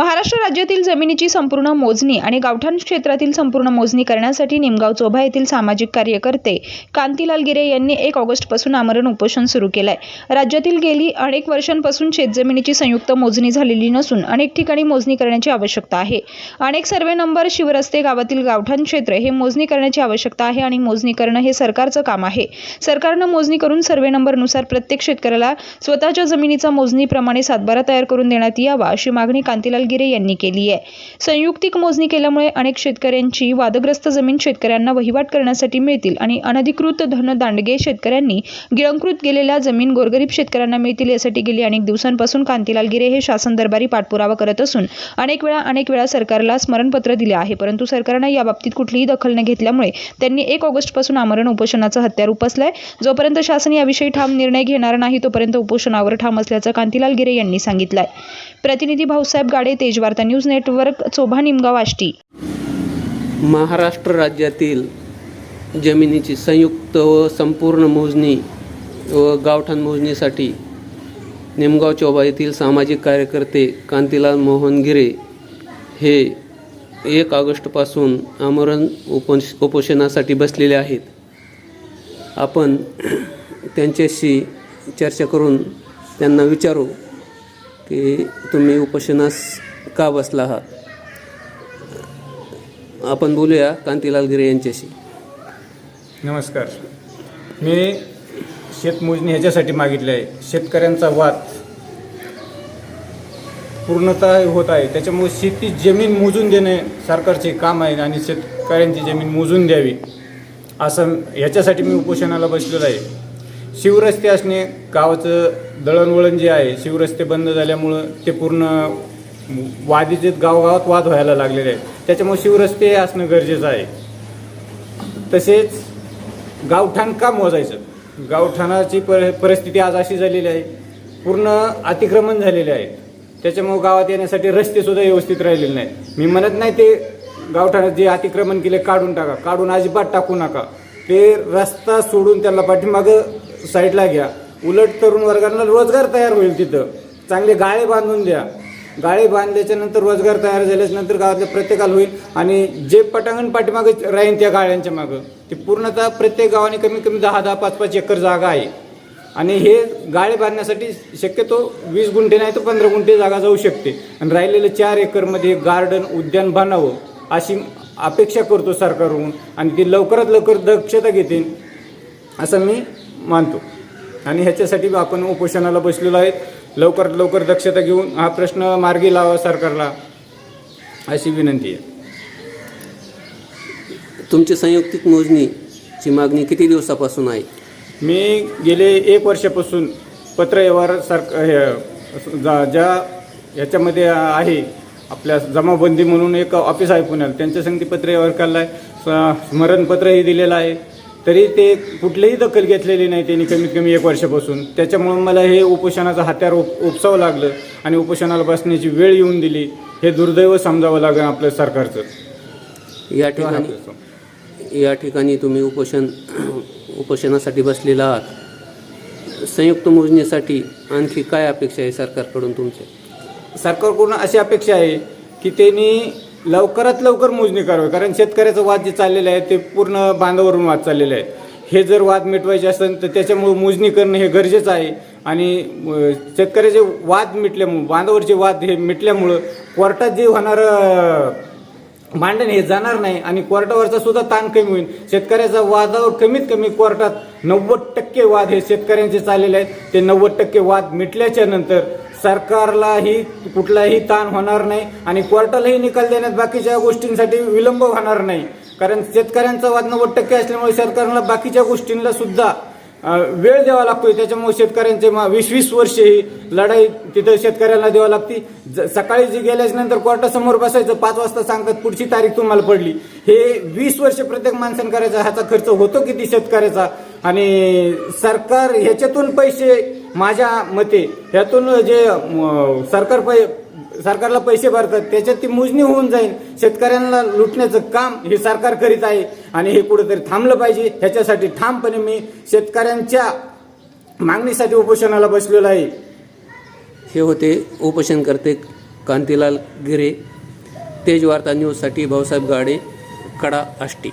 महाराष्ट्र राज्यातील जमिनीची संपूर्ण मोजणी आणि गावठाण क्षेत्रातील संपूर्ण मोजणी करण्यासाठी निमगाव चोभा येथील सामाजिक कार्यकर्ते कांतीलाल गिरे यांनी एक ऑगस्टपासून आमरण उपोषण सुरू केलं आहे राज्यातील गेली अनेक वर्षांपासून शेतजमिनीची संयुक्त मोजणी झालेली नसून अनेक ठिकाणी मोजणी करण्याची आवश्यकता आहे. अनेक सर्वे नंबर शिवरस्ते गावातील गावठाण क्षेत्र हे मोजणी करण्याची आवश्यकता आहे आणि मोजणी करणं हे सरकारचं काम आहे. सरकारनं मोजणी करून सर्वे नंबरनुसार प्रत्येक शेतकऱ्याला स्वतःच्या जमिनीचा मोजणीप्रमाणे सातबारा तयार करून देण्यात यावा अशी मागणी कांतीलाल गिरे यांनी केली आहे. संयुक्तिक मोजणी केल्यामुळे अनेक शेतकऱ्यांची वादग्रस्त जमीन शेतकऱ्यांना वहिवाट करण्यासाठी मिळतील आणि अनधिकृत धन दांडगे शेतकऱ्यांनी गिळंकृत गेलेल्या जमीन गोरगरीब शेतकऱ्यांना मिळतील यासाठी गेली अनेक दिवसांपासून कांतीलाल गिरे हे शासन दरबारी पाठपुरावा करत असून अनेक वेळा अनेक वेळा सरकारला स्मरणपत्र दिले आहे. परंतु सरकारनं याबाबतीत कुठलीही दखल न घेतल्यामुळे त्यांनी एक ऑगस्टपासून आमरण उपोषणाचं हत्यार उपसलंय. जोपर्यंत शासन याविषयी ठाम निर्णय घेणार नाही तोपर्यंत उपोषणावर ठाम असल्याचं कांतीलाल गिरे यांनी सांगितलंय. प्रतिनिधी भाऊसाहेब गाडे तेजवार्ता न्यूज नेटवर्क चोभा निमगाव आष्टी. महाराष्ट्र राज्यातील जमिनीची संयुक्त व संपूर्ण मोजणी व गावठाण मोजणीसाठी निमगाव चौभा येथील सामाजिक कार्यकर्ते कांतीलाल मोहन गिरे हे एक ऑगस्टपासून आमरण उपोष उपोषणासाठी बसलेले आहेत. आपण त्यांच्याशी चर्चा करून त्यांना विचारू की तुम्ही उपोषणास का बसला हा? आपण बोलूया कांतीलाल गिरे यांच्याशी. नमस्कार. मी शेतमोजणी ह्याच्यासाठी मागितली आहे. शेतकऱ्यांचा वाद पूर्णतः होत आहे. त्याच्यामुळे शेती जमीन मोजून देणे सरकारचे काम आहे आणि शेतकऱ्यांची जमीन मोजून द्यावी असं ह्याच्यासाठी मी उपोषणाला बसलेलो आहे. शिवरस्ते असणे गावाचं दळणवळण जे आहे शिवरस्ते बंद झाल्यामुळं ते पूर्ण वादीचे गावगावात वाद व्हायला लागलेले आहेत. त्याच्यामुळे शिवरस्ते असणं गरजेचं आहे. तसेच गावठाण का मोजायचं. गावठाणाची पर परिस्थिती आज अशी झालेली आहे. पूर्ण अतिक्रमण झालेले आहे. त्याच्यामुळे गावात येण्यासाठी रस्तेसुद्धा व्यवस्थित राहिलेले नाहीत. मी म्हणत नाही ते गावठाणात जे अतिक्रमण केले काढून टाका. काढून अजिबात टाकू नका. ते रस्ता सोडून त्याला पाठीमागं साईडला घ्या. उलट तरुण वर्गांना रोजगार तयार होईल तिथं. चांगले गाळे बांधून द्या. गाळे बांधल्याच्या नंतर रोजगार तयार झाल्याच्यानंतर गावातल्या प्रत्येकाला होईल. आणि जे पटांगण पाठीमागं राहीन त्या गाळ्यांच्या मागं. ते पूर्णतः प्रत्येक गावाने कमीत कमी दहा दहा पाच पाच एकर जागा आहे. आणि हे गाळे बांधण्यासाठी शक्यतो वीस गुंठे नाही तर पंधरा गुंठे जागा जाऊ शकते. आणि राहिलेलं चार एकरमध्ये गार्डन उद्यान बांधावं अशी अपेक्षा करतो सरकारकडून आणि ती लवकरात लवकर दक्षता घेतील असं मी मानतो. आणि ह्याच्यासाठी आपण उपोषणाला बसलेलो आहेत. लवकरात लवकर दक्षता घेऊन हा प्रश्न मार्गी लावा सरकारला अशी विनंती आहे. तुमची संयुक्तिक मोजणीची मागणी किती दिवसापासून आहे? मी गेले एक वर्षापासून पत्रव्यवहार सरकार हे जा- ज्या ह्याच्यामध्ये आहे आपल्या जमाबंदी म्हणून एक ऑफिस आहे पुण्यात त्यांच्या संगती पत्रव्यवहार केला आहे स्मरणपत्रही दिलेलं आहे. तरी ते कुठलीही दखल घेतलेली नाही त्यांनी कमीत कमी एक वर्षापासून. त्याच्यामुळं मला हे उपोषणाचं हत्यार उप उपसावं लागलं आणि उपोषणाला बसण्याची वेळ येऊन दिली. हे दुर्दैव समजावं लागेल आपल्या सरकारचं. या ठिकाणी या ठिकाणी तुम्ही उपोषण उपोषणासाठी बसलेला आहात. संयुक्त मोजणीसाठी आणखी काय अपेक्षा आहे सरकारकडून तुमच्या सरकारकडून अशी अपेक्षा आहे की त्यांनी लवकरात लवकर मोजणी करावी. कारण शेतकऱ्याचं वाद जे चाललेलं आहे ते पूर्ण बांधावरून वाद चाललेले आहेत हे जर वाद मिटवायचे असेल तर त्याच्यामुळे मोजणी करणं हे गरजेचं आहे. आणि शेतकऱ्याचे वाद मिटल्यामुळं बांधावरचे वाद हे मिटल्यामुळं कोर्टात जे होणारं भांडण हे जाणार नाही. आणि कोर्टावरचा सुद्धा ताण कमी होईल. शेतकऱ्याचा वादावर कमीत कमी कोर्टात नव्वद टक्के वाद हे शेतकऱ्यांचे चाललेले आहेत. ते नव्वद टक्के वाद मिटल्याच्या नंतर सरकारलाही कुठलाही ताण होणार नाही आणि कोर्टालाही निकाल देण्यात बाकीच्या गोष्टींसाठी विलंब होणार नाही. कारण शेतकऱ्यांचं वाद नव्वद टक्के असल्यामुळे सरकारला बाकीच्या गोष्टींना सुद्धा वेळ द्यावा लागतोय. त्याच्यामुळे शेतकऱ्यांचे मा- वीस वीस वर्ष ही लढाई तिथं शेतकऱ्यांना द्यावी लागते. ज- सकाळी जी गेल्याच्यानंतर कोर्टासमोर बसायचं पाच वाजता सांगतात पुढची तारीख तुम्हाला पडली. हे वीस वर्ष प्रत्येक माणसांनी करायचा ह्याचा खर्च होतो किती शेतकऱ्याचा? आणि सरकार ह्याच्यातून पैसे माझ्या मते ह्यातून जे सरकार पै सरकारला पैसे भरतात त्याच्यात ती मोजणी होऊन जाईल. शेतकऱ्यांना लुटण्याचं काम हे सरकार करीत आहे आणि हे कुठेतरी थांबलं पाहिजे. ह्याच्यासाठी ठामपणे मी शेतकऱ्यांच्या मागणीसाठी उपोषणाला बसलेलो आहे. हे होते उपोषणकर्ते कांतीलाल गिरे तेज वार्ता न्यूजसाठी भाऊसाहेब गाडे कडा आष्टी.